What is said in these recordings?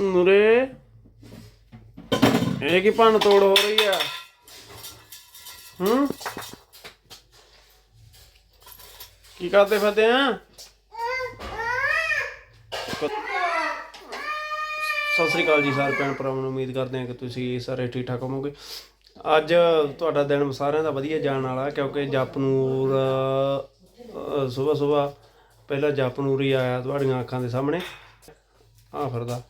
ਨੂਰੇ ਇਹ ਕੀ ਭੰਨ ਤੋੜ ਹੋ ਰਹੀ ਆ? ਹੂੰ? ਕੀ ਕਰਦੇ ਫਿਰਦੇ ਆ? ਸਤਿ ਸ੍ਰੀ ਅਕਾਲ ਜੀ ਸਾਰੇ ਭੈਣ ਭਰਾਵਾਂ ਨੂੰ। ਉਮੀਦ ਕਰਦੇ ਹਾਂ ਕਿ ਤੁਸੀਂ ਸਾਰੇ ਠੀਕ ਠਾਕ ਹੋਵੋਗੇ। ਅੱਜ ਤੁਹਾਡਾ ਦਿਨ ਸਾਰਿਆਂ ਦਾ ਵਧੀਆ ਜਾਣ ਵਾਲਾ, ਕਿਉਂਕਿ ਜਪਨੂਰ ਸਵੇਰ ਸਵੇਰ ਪਹਿਲਾਂ ਜਪਨੂਰ ਹੀ ਆਇਆ ਤੁਹਾਡੀਆਂ ਅੱਖਾਂ ਦੇ ਸਾਹਮਣੇ। ਆ ਫਿਰਦਾ।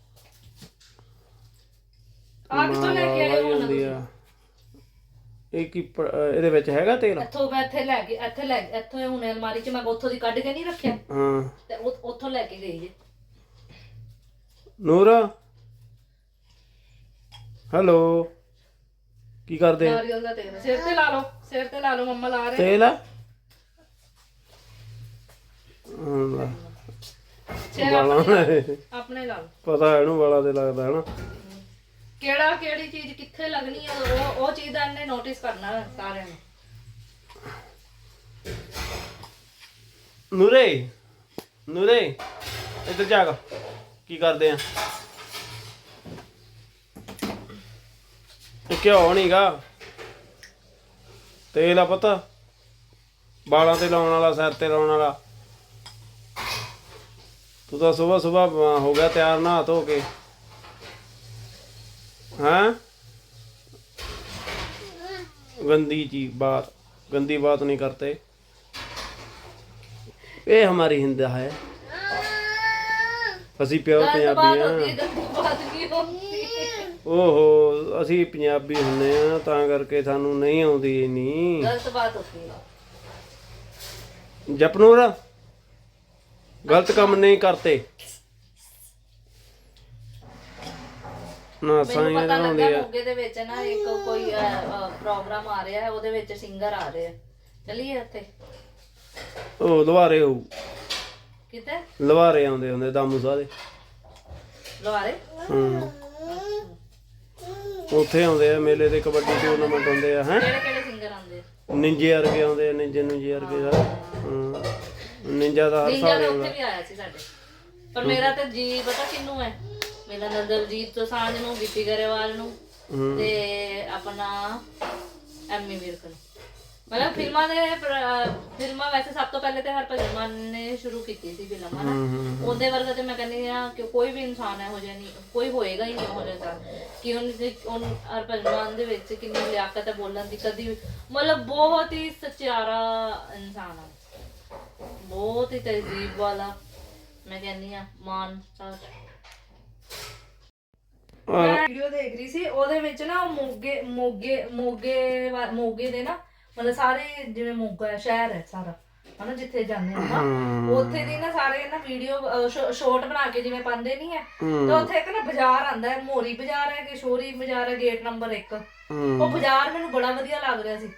ਆ ਕਿੱਥੋਂ ਲੈ ਕੇ ਆਏ ਹੋ ਜਾਂਦੀ ਆ ਇਹ ਕੀ ਪ- ਅਹ ਇਹਦੇ ਵਿੱਚ ਹੈਗਾ ਤੇਲ? ਇੱਥੋਂ ਮੈਂ ਇੱਥੇ ਲੈ ਕੇ ਇੱਥੇ ਲੈ ਇੱਥੋਂ ਹੁਣ ਅਲਮਾਰੀ 'ਚ ਮੈਂ ਉੱਥੋਂ ਦੀ ਕੱਢ ਕੇ ਨਹੀਂ ਰੱਖਿਆ। ਹਾਂ। ਤੇ ਉਹ- ਉੱਥੋਂ ਲੈ ਕੇ ਗਈ ਜੇ। ਨੂਰ? ਹੈਲੋ? ਕੀ ਕਰਦੇ? ਆ? ਨਾਰੀਅਲ ਦਾ ਤੇਲ। ਸਿਰ ਤੇ ਲਾ ਲਓ। ਸਿਰ ਤੇ ਲਾ ਲਓ ਮੰਮਾ ਲਾ ਰਹੇ ਤੇਲ? ਆ ਹਾਂ, ਲੈ। ਸਿਰ ਵਾਲਾਂ ਆਪਣੇ- ਲਾ ਲਓ। ਪਤਾ ਇਹਨੂੰ ਵਾਲਾ ਤੇ ਲੱਗਦਾ ਹੈ ਨਾ ਕਿਹੜਾ ਕਿਹੜੀ ਚੀਜ਼ ਕਿੱਥੇ ਲੱਗਣੀ ਹੈ ਉਹ ਉਹ ਚੀਜ਼ ਦਾ ਇਹਨੇ ਨੋਟਿਸ ਕਰਨਾ ਸਾਰਿਆਂ ਨੇ। ਨੂਰੇ ਨੂਰੇ, ਇੱਧਰ ਜਾ ਕੇ। ਕੀ ਕਰਦੇ ਆ? ਇਹ ਕਿਉਂ ਨਹੀਂਗਾ ਤੇਲ ਆ ਪਤਾ। ਬਾਲਾਂ ਤੇ ਲਾਉਣ ਵਾਲਾ, ਸਿਰ ਤੇ ਲਾਉਣ ਵਾਲਾ। ਤੂੰ ਤਾਂ ਸਵੇਰ ਸਵੇਰ ਹੋ ਗਿਆ ਤਿਆਰ, ਨਹਾ ਧੋ ਕੇ। ਹਾਂ गंदी जी बात गंदी बात नहीं करते ਇਹ ਹਮਾਰੀ ਹਿੰਦ ਹੈ ਅਸੀਂ ਪਿਓ ਗਲਤ ਬਾਤ ਪੰਜਾਬੀ ਹੁੰਦੀ ਹੈ ਆ ਗਲਤ ਬਾਤ ਨਹੀਂ ਹੁੰਦੀ ਓਹੋ ਅਸੀਂ ਪੰਜਾਬੀ ਹੁੰਨੇ ਆ ਤਾਂ ਕਰਕੇ ਸਾਨੂੰ ਨਹੀਂ ਆਉਂਦੀ ਇੰਨੀ ਗਲਤ ਬਾਤ ਹੁੰਦੀ ਹੈ ਜਪਨੂਰ ਗਲਤ ਕੰਮ ਨਹੀਂ ਕਰਤੇ ਨਾ ਮੈਨੂੰ ਸਾਈਆਂ ਪਤਾ ਲੱਗਾ ਆ। ਮੋਗੇ ਦੇ ਵਿੱਚ ਨਾ ਇੱਕ ਕੋਈ ਪ੍ਰੋਗਰਾਮ ਆ ਰਿਹਾ ਹੈ ਉਹਦੇ ਵਿੱਚ ਸਿੰਗਰ ਆ ਰਹੇ ਆ। ਚਲੀਏ ਉੱਥੇ? ਉਹ ਲਵਾਰੇ ਹੋ ਕਿਤੇ ਲਵਾਰੇ ਆਉਂਦੇ ਹੁੰਦੇ ਦਾਮੂ ਸਾਦੇ ਲਵਾਰੇ ਹੂੰ। ਉੱਥੇ ਆਉਂਦੇ ਆ ਮੇਲੇ ਦੇ ਕਬੱਡੀ ਟੂਰਨਾਮੈਂਟ ਹੁੰਦੇ ਆ ਹੈ? ਕਿਹੜੇ ਕਿਹੜੇ ਸਿੰਗਰ ਆਉਂਦੇ ਨਿੰਜੇ ਵਰਗੇ ਆਉਂਦੇ ਆ ਨਿੰਜੇ ਨਿੰਜੇ ਵਰਗੇ ਸਾਰੇ। ਹਾਂ। ਨਿੰਜਾ ਦਾ ਹਰ ਨਿੰਜਾ ਸਾਲ ਦਾ ਆਉਂਦਾ। ਉੱਥੇ ਵੀ ਆਇਆ ਸੀ ਸਾਡੇ। ਪਰ ਮੇਰਾ ਤੇ ਜੀ ਪਤਾ ਕਿੰਨੂੰ ਹੈ? ਮੇਰਾ ਨਾਲ ਦਲਜੀਤ ਦੋਸਾਂਝ ਨੂੰ ਗਿੱਪੀ ਗਰੇਵਾਲ ਨੂੰ ਹੂੰ। ਤੇ ਆਪਣਾ ਐਮੀ ਵਿਰਕ ਨੂੰ। ਮਤਲਬ ਫਿਲਮਾਂ ਦੇ ਪ੍ਰ- ਫਿਲਮਾਂ ਵੈਸੇ ਸਭ ਤੋਂ ਪਹਿਲੇ ਤੇ ਹਰਭਜਨ ਮਾਨ ਨੇ ਸ਼ੁਰੂ ਕੀਤੀ ਸੀ ਫਿਲਮਾਂ ਨਾ ਉਹਦੇ ਵਰਗਾ ਤੇ ਮੈਂ ਕਹਿੰਦੀ ਆ ਕਿ ਕੋਈ ਵੀ ਇਨਸਾਨ ਇਹੋ ਜਿਹਾ ਨਹੀਂ ਕੋਈ ਹੋਏਗਾ ਹੀ ਨਹੀਂ ਇਹੋ ਜਿਹਾ ਕਿ ਉਹਨੇ ਉਹ ਹਰਭਜਨ ਮਾਨ ਦੇ ਵਿੱਚ ਕਿੰਨੀ ਲਿਆਕਤ ਹੈ ਬੋਲਣ ਦੀ ਕਦੀ ਵੀ- ਮਤਲਬ ਬਹੁਤ ਹੀ ਸਚਿਆਰਾ ਇਨਸਾਨ ਆ। ਬਹੁਤ ਹੀ ਤਹਿਜ਼ੀਬ ਵਾਲਾ ਮੈਂ ਕਹਿੰਦੀ ਆ ਮਾਨ ਸਾਹਿਬ। ਮੈਂ ਵੀਡੀਓ ਦੇਖ ਰਹੀ ਸੀ ਉਹਦੇ ਵਿੱਚ ਨਾ ਉਹ ਮੋਗੇ ਮੋਗੇ ਮੋਗੇ ਵਾ- ਮੋਗੇ ਦੇ ਨਾ ਮਤਲਬ ਸਾਰੇ ਜਿਵੇਂ ਮੋਗਾ ਹੈ, ਸ਼ਹਿਰ ਹੈ ਸਾਰਾ ਹਨਾ ਜਿੱਥੇ ਜਾਂਦੇ ਆ ਆਪਾਂ ਉੱਥੇ ਦੀ ਨਾ ਸਾਰੇ ਨਾ ਵੀਡੀਓ ਸ਼ਾਰਟ ਬਣਾ ਕੇ ਜਿਵੇਂ ਪਾਉਂਦੇ ਨਹੀਂ ਹੈ ਤੇ ਉੱਥੇ ਇੱਕ ਨਾ ਬਾਜ਼ਾਰ ਆਂਦਾ ਹੈ ਮੋਰੀ ਬਾਜ਼ਾਰ ਹੈ ਕਿ ਸ਼ੋਰੀ ਬਾਜ਼ਾਰ ਹੈ ਗੇਟ ਨੰਬਰ 1 ਹੂੰ। ਉਹ ਬਾਜ਼ਾਰ ਮੈਨੂੰ ਬੜਾ ਵਧੀਆ ਲੱਗ ਰਿਹਾ ਸੀ।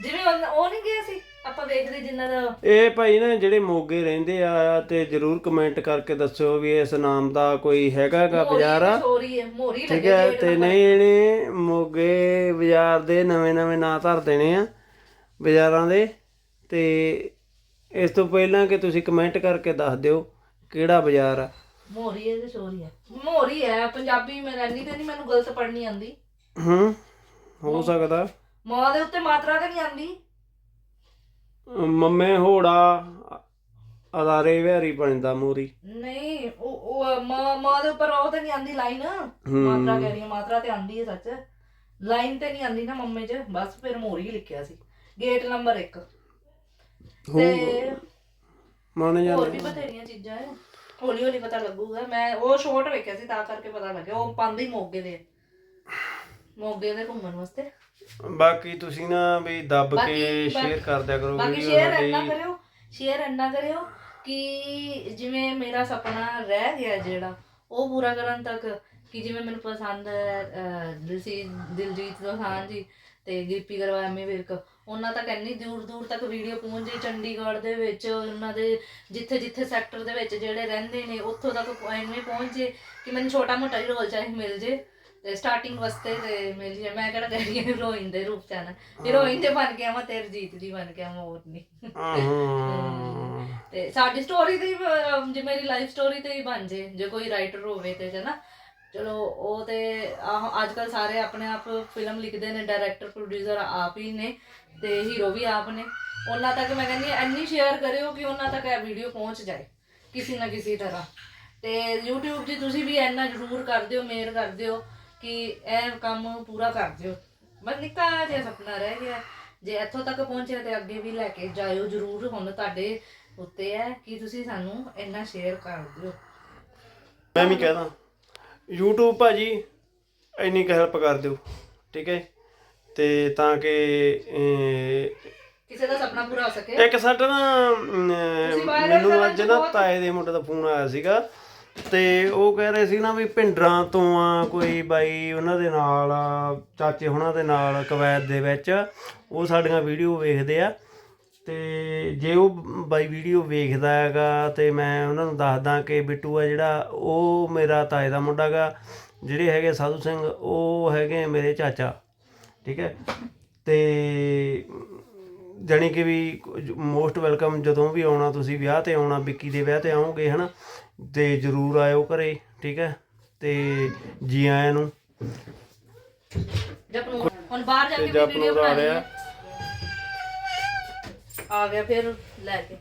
ਜਿਵੇਂ ਉਹ ਉਹ ਨਹੀਂ ਗਿਆ ਸੀ ਆਪਾਂ ਵੇਖਦੇ ਜਿੰਨਾ ਦਾ ਇਹ ਭਾਈ ਨਾ ਜਿਹੜੇ ਮੋਗੇ ਰਹਿੰਦੇ ਆ ਤੇ ਜਰੂਰ ਕਮੈਂਟ ਕਰਕੇ ਦੱਸਿਓ ਵੀ ਇਸ ਨਾਮ ਦਾ ਕੋਈ ਹੈਗਾਗਾ ਬਾਜ਼ਾਰ? ਆ ਸ਼ੋਰੀ ਹੈ ਮੋਰੀ ਠੀਕ ਲੱਗੇ ਹੈ ਤੇ ਨਹੀਂ ਇਹਨੇ ਮੋਗੇ ਬਾਜ਼ਾਰ ਦੇ ਨਵੇਂ ਨਵੇਂ ਨਾਂ ਧਰ ਦੇਣੇ ਆ ਬਾਜ਼ਾਰਾਂ ਦੇ। ਤੇ ਇਸ ਤੋਂ ਪਹਿਲਾਂ ਕਿ ਤੁਸੀਂ ਕਮੈਂਟ ਕਰਕੇ ਦੱਸ ਦਿਓ ਕਿਹੜਾ ਬਾਜ਼ਾਰ ਆ? ਮੋਰੀ ਹੈ ਤੇ ਸ਼ੋਰੀ ਹੈ। ਮੋਰੀ ਹੈ ਪੰਜਾਬੀ ਮੈਂ ਰਹਿੰਦੀ ਤੇ ਨਹੀਂ ਮੈਨੂੰ ਗਲਤ ਪੜ੍ਹਨੀ ਆਂਦੀ ਹੂੰ ਹੋ ਸਕਦਾ। ਮਾਂ ਦੇ ਉੱਤੇ ਮਾਤਰਾ ਤੇ ਨਹੀਂ ਆਂਦੀ ਮੰਮੇ ਹੋੜਾ ਅਦਾਰੇ ਵਿਹਾਰੀ ਬਣਦਾ ਮੂਰੀ। ਨਹੀਂ ਉਹ ਉਹ ਮਾਂ ਮਾਂ ਦੇ ਉੱਪਰ ਉਹ ਤੇ ਨਹੀਂ ਆਂਦੀ ਲਾਈਨ। ਮਾਤਰਾ ਕਹਿ ਰਹੀ ਹਾਂ ਮਾਤਰਾ ਤੇ ਆਂਦੀ ਹੈ ਸੱਚ। ਲਾਈਨ ਤੇ ਨਹੀਂ ਆਂਦੀ ਨਾ ਮੰਮੇ 'ਚ ਬਸ ਫਿਰ ਮੋਰੀ ਲਿਖਿਆ ਸੀ। ਗੇਟ ਨੰਬਰ 1 ਤੇ ਮਨ ਹੋਰ ਵੀ ਬਥੇਰੀਆਂ ਚੀਜ਼ਾਂ ਹੈ ਹੌਲੀ ਹੌਲੀ ਪਤਾ ਲੱਗੂਗਾ। ਮੈਂ ਉਹ ਸ਼ੋਰਟ ਵੇਖਿਆ ਸੀ ਤਾਂ ਕਰਕੇ ਪਤਾ ਲੱਗਿਆ। ਉਹ ਪਾਉਂਦੇ ਹੀ ਮੋਗੇ ਦੇ। ਮੋਗੇ ਦੇ ਘੁੰਮਣ ਵਾਸਤੇ। ਬਾਕੀ ਤੁਸੀਂ ਨਾ ਵੀ ਦੱਬ ਕੇ ਬਾਕੀ- ਸ਼ੇਅਰ ਕਰ ਦਿਆ ਕਰੋ ਬਾਕੀ ਸ਼ੇਅਰ ਇੰਨਾ ਕਰਿਓ ਸ਼ੇਅਰ ਇੰਨਾ ਕਰਿਓ ਕਿ ਜਿਵੇਂ ਮੇਰਾ ਸੁਪਨਾ ਰਹਿ ਗਿਆ ਜਿਹੜਾ ਉਹ ਪੂਰਾ ਕਰਨ ਤੱਕ ਕਿ ਜਿਵੇਂ ਮੈਨੂੰ ਪਸੰਦ ਹੈ ਅਹ, ਦਿਲਜੀਤ ਦਿਲਜੀਤ ਦੋਸਾਂਝ ਜੀ ਤੇ ਗਿੱਪੀ ਗਰੇਵਾਲ ਐਮੀ ਵਿਰਕ ਉਹਨਾਂ ਤੱਕ ਇੰਨੀ ਦੂਰ ਦੂਰ ਤੱਕ ਵੀਡੀਓ ਪਹੁੰਚੇ ਚੰਡੀਗੜ੍ਹ ਦੇ ਵਿੱਚ ਉਹਨਾਂ ਦੇ ਜਿੱਥੇ ਜਿੱਥੇ ਸੈਕਟਰ ਦੇ ਵਿੱਚ ਜਿਹੜੇ ਰਹਿੰਦੇ ਨੇ ਉੱਥੋਂ ਤੱਕ ਐਵੇਂ ਪਹੁੰਚੇ ਕਿ ਮੈਨੂੰ ਛੋਟਾ ਮੋਟਾ ਰੋਲ ਚਾਹੇ ਮਿਲ ਜੇ। ਤੇ ਸਟਾਰਟਿੰਗ ਵਾਸਤੇ ਤੇ ਜੇ ਮੈਂ ਕਿਹੜਾ ਕਹਿ ਹਾਂ ਹੀਰੋਇਨ ਦੇ ਰੂਪ ਚ ਆਣਾ ਹੀਰੋਇਨ ਤੇ ਬਣ ਕੇ ਆਵਾਂ ਤੇ ਰਜੀਤ ਜੀ ਬਣ ਆਵਾਂ ਹੋਰ ਨਹੀਂ ਹਾਂ ਤੇ ਸਾਡੀ ਸਟੋਰੀ ਤੇ ਹੀ, ਜੇ ਮੇਰੀ ਲਾਈਫ ਸਟੋਰੀ ਤੇ ਹੀ ਬਣ ਜੇ ਜੇ ਕੋਈ ਰਾਈਟਰ ਹੋਵੇ ਤੇ ਜਨਾ ਚਲੋ ਉਹ ਤੇ ਅੱਜ ਕੱਲ ਸਾਰੇ ਆਪਣੇ ਆਪ ਫਿਲਮ ਲਿਖਦੇ ਨੇ ਡਾਇਰੈਕਟਰ ਪ੍ਰੋਡਿਊਸਰ ਆਪ ਹੀ ਨੇ ਤੇ ਹੀਰੋ ਵੀ ਆਪ ਨੇ। ਉਹਨਾਂ ਤੱਕ ਮੈਂ ਕਹਿੰਦੀ ਹਾਂ, ਇੰਨੀ ਸ਼ੇਅਰ ਕਰਿਓ ਕਿ ਉਹਨਾਂ ਤੱਕ ਇਹ ਵੀਡੀਓ ਪਹੁੰਚ ਜਾਏ ਕਿਸੇ ਨਾ ਕਿਸੇ ਤਰ੍ਹਾਂ। ਤੇ YouTube ਜੀ ਤੁਸੀਂ ਵੀ ਇੰਨਾ ਜ਼ਰੂਰ ਕਰ ਦਿਓ ਮੇਰ ਕਰ ਦਿਓ। ਕਿ ਇਹ ਕੰਮ ਪੂਰਾ ਕਰ ਦਿਓ। ਬਸ ਨਿੱਕਾ ਜਿਹਾ ਸੁਪਨਾ ਰਹਿ ਗਿਆ। ਜੇ ਇੱਥੋਂ ਤੱਕ ਪਹੁੰਚਿਆ ਤੇ ਅੱਗੇ ਵੀ ਲੈ ਕੇ ਜਾਇਓ ਜ਼ਰੂਰ। ਹੁਣ ਤੁਹਾਡੇ ਉੱਤੇ ਹੈ ਕਿ ਤੁਸੀਂ ਸਾਨੂੰ ਇੰਨਾ ਸ਼ੇਅਰ ਕਰ ਦਿਓ। ਮੈਂ ਵੀ ਕਹਦਾ YouTube ਭਾਜੀ ਇੰਨੀ ਕੁ ਹੈਲਪ ਕਰ ਦਿਓ ਠੀਕ ਹੈ ਤੇ ਤਾਂ ਕਿ ਕਿਸੇ ਦਾ ਸੁਪਨਾ ਪੂਰਾ ਹੋ ਸਕੇ। ਇੱਕ ਸਾਡਾ ਨਾ ਅਮ, ਮੈਨੂੰ ਅੱਜ ਨਾ ਤਾਏ ਦੇ ਮੁੰਡੇ ਦਾ ਫੋਨ ਆਇਆ ਸੀਗਾ। ਤੇ ਉਹ ਕਹਿ ਰਹੇ ਸੀ ਨਾ ਵੀ ਭਿੰਡਰਾਂ ਤੋਂ ਆ ਕੋਈ ਬਾਈ ਉਹਨਾਂ ਦੇ ਨਾਲ ਆ, ਚਾਚੇ ਹੁਣਾਂ ਦੇ ਨਾਲ ਕਵੈਤ ਦੇ ਵਿੱਚ ਉਹ ਸਾਡੀਆਂ ਵੀਡੀਓ ਵੇਖਦੇ ਆ। ਤੇ ਜੇ ਉਹ ਬਾਈ ਵੀਡੀਓ ਵੇਖਦਾ ਹੈਗਾ ਤੇ ਮੈਂ ਉਹਨਾਂ ਨੂੰ ਦੱਸਦਾ ਕਿ ਬਿੱਟੂ ਆ ਜਿਹੜਾ ਉਹ ਮੇਰਾ ਤਾਏ ਦਾ ਮੁੰਡਾ ਗਾ ਜਿਹੜੇ ਹੈਗੇ ਸਾਧੂ ਸਿੰਘ ਉਹ ਹੈਗੇ ਮੇਰੇ ਚਾਚਾ ਠੀਕ ਹੈ? ਤੇ ਜਾਣੀ ਕਿ ਵੀ ਮੋਸਟ ਵੈਲਕਮ ਜਦੋਂ ਵੀ ਆਉਣਾ ਤੁਸੀਂ ਵਿਆਹ ਤੇ ਆਉਣਾ ਵਿੱਕੀ ਦੇ ਵਿਆਹ ਤੇ ਆਓਗੇ ਹਨਾ? ਤੇ ਜਰੂਰ ਆਇਓ ਘਰੇ ਠੀਕ ਹੈ? ਤੇ ਜੀ ਆਇਆਂ ਨੂੰ। ਜਪਨੂਰ ਹੁਣ ਬਾਹਰ ਜਾ ਤੇ ਕੇ ਵੀਡੀਓ ਆ ਬਣਾਣੀ ਰਿਹਾ ਆ ਗਿਆ ਫਿਰ ਲੈ ਕੇ।